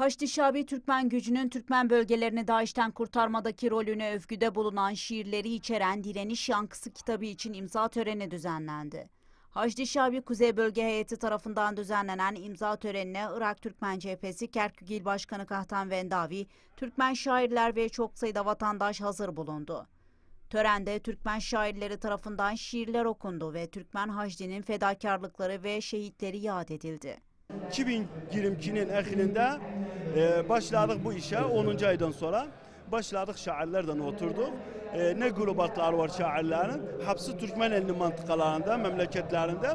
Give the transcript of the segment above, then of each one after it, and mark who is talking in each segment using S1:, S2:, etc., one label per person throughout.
S1: Haçlı Şabi Türkmen gücünün Türkmen bölgelerini DAEŞ'ten kurtarmadaki rolüne övgüde bulunan şiirleri içeren Direniş Yankısı kitabı için imza töreni düzenlendi. Haçlı Şabi Kuzey Bölge Heyeti tarafından düzenlenen imza törenine Irak Türkmen Cephesi Kerkük Başkanı Kahtan Vendavi, Türkmen şairler ve çok sayıda vatandaş hazır bulundu. Törende Türkmen şairleri tarafından şiirler okundu ve Türkmen Hacdi'nin fedakarlıkları ve şehitleri yad edildi.
S2: 2022'nin ehilinde e, başladık bu işe 10. aydan sonra. Başladık şairlerden oturduk. E, ne grubatlar var şairlerin? Hepsi Türkmen elini mantıkalarında, memleketlerinde.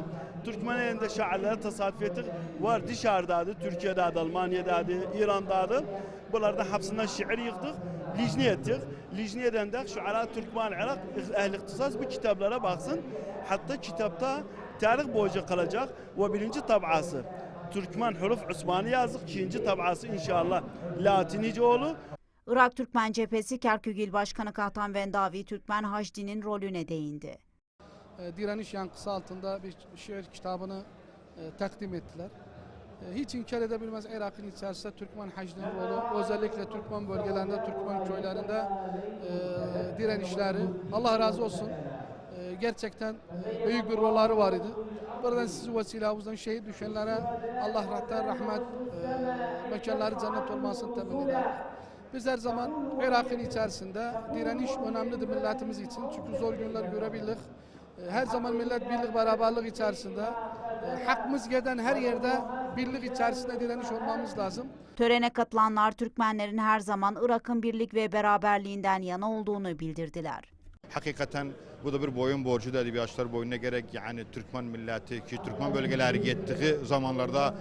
S2: Türkmen elinde şairleri tasarruf ettik. Var dışarıdadı, Türkiye'deydi, Almanya'daydı, İran'daydı. Bunlardan hepsinden şiir yıktık. Licni ettik. Licni edende şuara Türkmen Irak ehli ihtisas bu kitaplara baksın. Hatta kitapta tarih boyunca kalacak ve birinci tabası. Türkmen huruf Osmanlı yazdık. ikinci tabası inşallah Latinice olur.
S1: Irak Türkmen Cephesi Kerkük İl Başkanı Kahtan Vendavi, Türkmen Hacdi'nin rolüne değindi.
S3: e, direniş yankısı altında bir şiir kitabını e, takdim ettiler. E, hiç inkar edebilmez Irak'ın içerisinde Türkmen Hacdi'nin rolü, özellikle Türkmen bölgelerinde, Türkmen köylerinde e, direnişleri. Allah razı olsun. Gerçekten büyük bir rolları var idi. Buradan sizi vesilemizden şehit düşenlere Allah rahmet, rahmet e, mekanları cennet olmasını temin eder. Biz her zaman Irak'ın içerisinde direniş önemlidir milletimiz için. Çünkü zor günler görebildik. E, Her zaman millet birlik beraberlik içerisinde e, hakkımız giden her yerde birlik içerisinde direniş olmamız lazım.
S1: Törene katılanlar Türkmenlerin her zaman Irak'ın birlik ve beraberliğinden yana olduğunu bildirdiler.
S4: Hakikaten bu da bir boyun borcu edebiyatçılar boyuna gerek yani Türkmen milleti ki Türkmen bölgeleri gittiği zamanlarda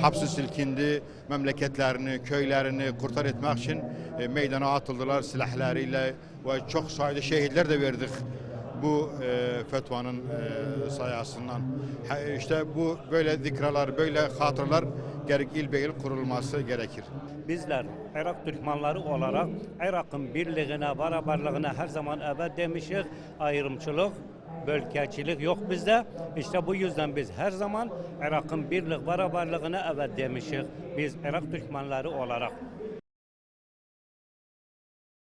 S4: hapsi silkindi, memleketlerini, köylerini kurtar etmek için e, meydana atıldılar silahlarıyla ve çok sayıda şehitler de verdik bu e, fetvanın e, sayesinde. Ha, işte bu böyle zikralar, böyle hatıralar gerek il be il kurulması gerekir.
S5: Bizler Irak Türkmenleri olarak Irak'ın birliğine, beraberliğine her zaman evet demişiz. Ayrımçılık, bölgecilik yok bizde. İşte bu yüzden biz her zaman Irak'ın birlik, beraberliğine evet demişiz. Biz Irak Türkmenleri olarak.